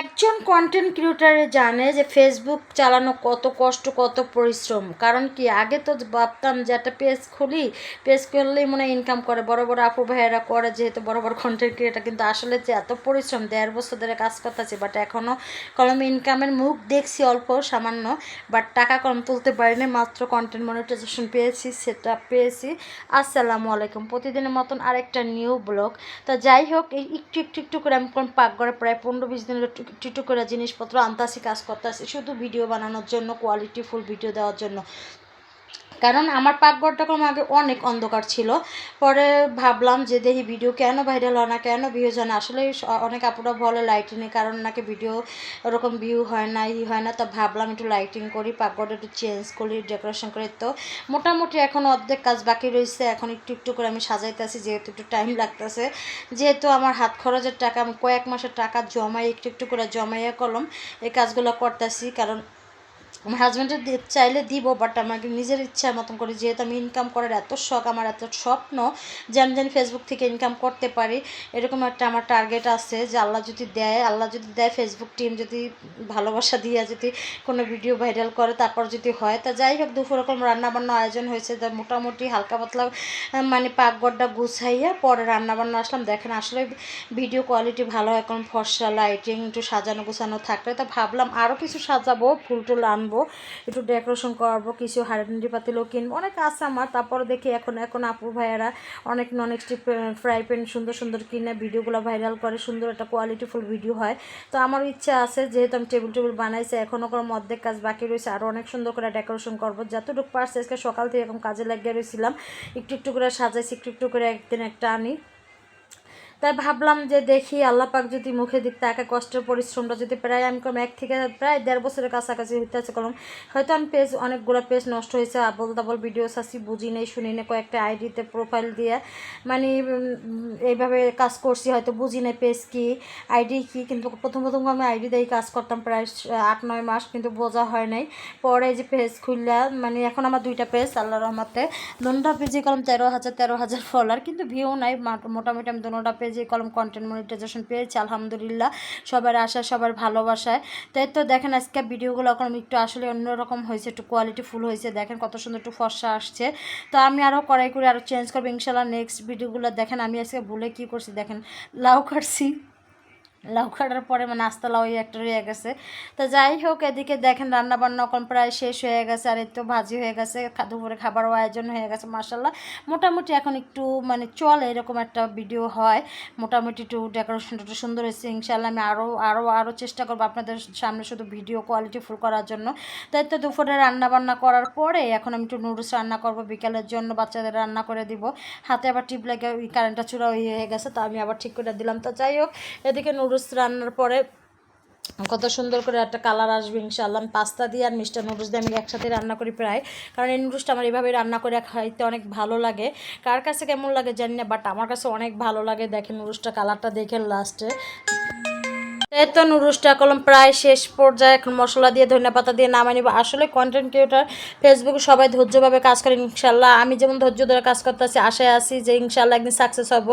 একজন কন্টেন্ট ক্রিয়েটারে জানে যে ফেসবুক চালানো কত কষ্ট, কত পরিশ্রম। কারণ কি? আগে তো ভাবতাম যে একটা পেজ খুলি পেজ খুললেই মনে ইনকাম করে। বড় বড় আপু ভাইয়েরা করে যেহেতু বড় বড় কন্টেন্ট ক্রিয়েটার কিন্তু আসলে যে এত পরিশ্রম, দেড় বছর ধরে কাজ করতেছি বাট এখনও কলম ইনকামের মুখ দেখছি অল্প, সামান্য বাট টাকা কম তুলতে পারিনি, মাত্র কন্টেন্ট মনিটাইজেশন পেয়েছি সেটা পেয়েছি। আসসালামু আলাইকুম। প্রতিদিনের মতন আরেকটা নিউ ব্লগ তো যাই হোক একটু একটু একটু করে আমি কোন পাকঘরে প্রায় পনেরো, বিশ দিনের একটু করে জিনিসপত্র আনতাছি কাজ করতেছি শুধু ভিডিও বানানোর জন্য কোয়ালিটিফুল ভিডিও দেওয়ার জন্য। কারণ আমার পাকঘরটা কোনো আগে অনেক অন্ধকার ছিল। পরে ভাবলাম যে দেখি ভিডিও কেন ভাইরাল হয় না, কেন ভিউ হয় না। আসলে অনেক আপুরা বলে লাইটিংয়ের কারণ নাকি ভিডিও ওরকম ভিউ হয় না, ই হয় না। তো ভাবলাম একটু লাইটিং করি, পাকঘরটা একটু চেঞ্জ করি ডেকোরেশন করি। তো মোটামুটি এখন অর্ধেক কাজ বাকি রয়েছে। এখন একটু একটু করে আমি সাজাইতেছি, যেহেতু একটু টাইম লাগতেছে। যেহেতু আমার হাত খরচের টাকা, আমি কয়েক মাসের টাকা জমাই, একটু একটু করে জমাইয়া কলম এই কাজগুলো করতেছি। কারণ আমার হাজব্যান্ডের চাইলে দিব বাট আমাকে নিজের ইচ্ছা মতন করে, যেহেতু আমি ইনকাম করার এত শখ, আমার এত স্বপ্ন যে আমি জানি ফেসবুক থেকে ইনকাম করতে পারি, এরকম একটা আমার টার্গেট আছে যে আল্লাহ যদি দেয়, আল্লাহ যদি দেয় ফেসবুক টিম যদি ভালোবাসা দিয়ে যদি কোনো ভিডিও ভাইরাল করে, তারপর যদি হয়, তা যাই হোক, দুপুর রকম রান্নাবান্না আয়োজন হয়েছে, তা মোটামুটি হালকা পাতলা মানে পাকঘরটা গুছাইয়া পরে রান্নাবান্না আসলাম। দেখেন, আসলে ভিডিও কোয়ালিটি ভালো হয় এখন ফর্সা লাইটিং একটু সাজানো গোছানো থাকলে, তা ভাবলাম আরও কিছু সাজাবো ফুল টুল আনব। একটু ডেকোরেশন করব, কিছু হাড়ি পাতিলও কিনবো, অনেক আছে আমার। তারপর দেখি এখন এখন আপু ভাইয়েরা অনেক নন স্টিপ ফ্রাই প্যান সুন্দর সুন্দর কিনে ভিডিওগুলো ভাইরাল করে, সুন্দর একটা কোয়ালিটিফুল ভিডিও হয়। তো আমার ইচ্ছা আছে, যেহেতু আমি টেবিল টেবিল বানাইছি এখনও কোনো অর্ধেক কাজ বাকি রয়েছে আরও অনেক সুন্দর করে ডেকোরেশন করব। যতটুকু পারছে, আজকে সকাল থেকে এখন কাজে লাগিয়ে রয়েছিলাম একটু একটু করে সাজাইছি, একটু একটু করে একদিন একটা আনি। তাই ভাবলাম যে দেখি আল্লাহ পাক যদি মুখে দিক, তাকে কষ্টের পরিশ্রমটা যদি প্রায় আমি কম এক থেকে প্রায় দেড় বছরের কাছাকাছি হইতে আছে কলম। হয়তো আমি পেজ অনেকগুলো পেজ নষ্ট হয়েছে, আবল তাবল ভিডিওস আসি বুঝি নেই, শুনি নেই, কয়েকটা আইডিতে প্রোফাইল দিয়ে মানে এইভাবে কাজ করছি, হয়তো বুঝি নেই পেজ কি আইডি কি, কিন্তু প্রথম প্রথম আমি আইডি দিয়েই কাজ করতাম প্রায় আট, নয় মাস, কিন্তু বোঝা হয় নাই। পরে যে পেজ খুললা মানে এখন আমার দুইটা পেজ আল্লাহ রহমতে। দুটা পেজে কলম তেরো হাজার তেরো হাজার ফলার কিন্তু ভিউ নাই মোটামুটি আমি দুটা পেজে কলম কন্টেন্ট মনিটাইজেশন পেয়েছি, আলহামদুলিল্লাহ। সবার আশা, সবার ভালোবাসায়। তাই তো দেখেন আজকে ভিডিওগুলো এখন একটু আসলে অন্যরকম হয়েছে, একটু কোয়ালিটি ফুল হয়েছে। দেখেন কত সুন্দর একটু ফর্সা আসছে। তো আমি আরও কড়াই করে আরও চেঞ্জ করব ইনশাল্লাহ নেক্সট ভিডিওগুলো দেখেন, আমি আজকে ভুলে কী করছি দেখেন, লাউ কাটছি। লাউ কাটার পরে মানে আস্তা লাউ একটা রয়ে গেছে। তো যাই হোক, এদিকে দেখেন রান্না বান্না এখন প্রায় শেষ হয়ে গেছে আর তো ভাজি হয়ে গেছে দুপুরে খাবারও আয়োজন হয়ে গেছে মাসাল্লাহ মোটামুটি এখন একটু মানে চলে এরকম একটা ভিডিও হয়। মোটামুটি একটু ডেকোরেশনটা একটু সুন্দর হয়েছে ইনশাল্লাহ আমি আরও আরও আরও চেষ্টা করব আপনাদের সামনে শুধু ভিডিও কোয়ালিটি ফুল করার জন্য। তাই তো দুপুরে রান্না বান্না করার পরে এখন আমি একটু নুডলস রান্না করব, বিকালের জন্য বাচ্চাদের রান্না করে দিব। হাতে আবার টিপ লেগে ওই কারেন্টটা চূড়া হয়ে গেছে, তো আমি আবার ঠিক করে দিলাম। তো যাই হোক, এদিকে নুডলস রান্নার পরে কত সুন্দর করে একটা কালার আসবে ইনশাআল্লাহ। পাস্তা দিয়ে আর মিস্টার নুডলস দিয়ে আমি একসাথে রান্না করি প্রায়। কারণ এই নুডলসটা আমার এইভাবে রান্না করে খাইতে অনেক ভালো লাগে। কার কাছে কেমন লাগে জানি না বাট আমার কাছে অনেক ভালো লাগে। দেখেন নুডলসটা কালারটা দেখেন লাস্টে এই তো নুডলসটা কলম প্রায় শেষ পর্যায়ে এখন মশলা দিয়ে ধনিয়া পাতা দিয়ে নামাই নিব। আসলে কন্টেন্ট ক্রিয়েটার ফেসবুকে সবাই ধৈর্যভাবে কাজ করে, ইনশাল্লাহ। আমি যেমন ধৈর্য ধরে কাজ করতেছি, আশায় আছি যে ইনশাল্লাহ একদিন সাকসেস হব।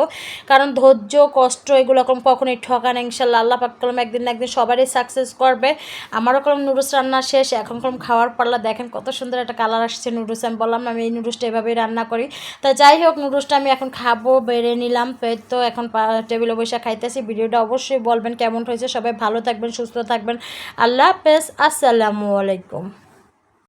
কারণ ধৈর্য, কষ্ট এগুলো কলম কখনোই ঠকান ইনশাল্লাহ। আল্লাহ পাক কলম একদিন না একদিন সবারই সাকসেস করবে। আমারও কলম নুডলস রান্না শেষ, এখন কলম খাওয়ার পাল্লা দেখেন কত সুন্দর একটা কালার আসছে নুডলস আমি বললাম, আমি এই নুডলসটা এভাবেই রান্না করি। তা যাই হোক নুডলসটা আমি এখন খাব, বেড়ে নিলাম। তো এখন টেবিলে বসে খাইতেছি। ভিডিওটা অবশ্যই বলবেন কেমন হয়েছে সবাই ভালো থাকবেন সুস্থ থাকবেন। আল্লাহ হাফেজ আসসালামু আলাইকুম।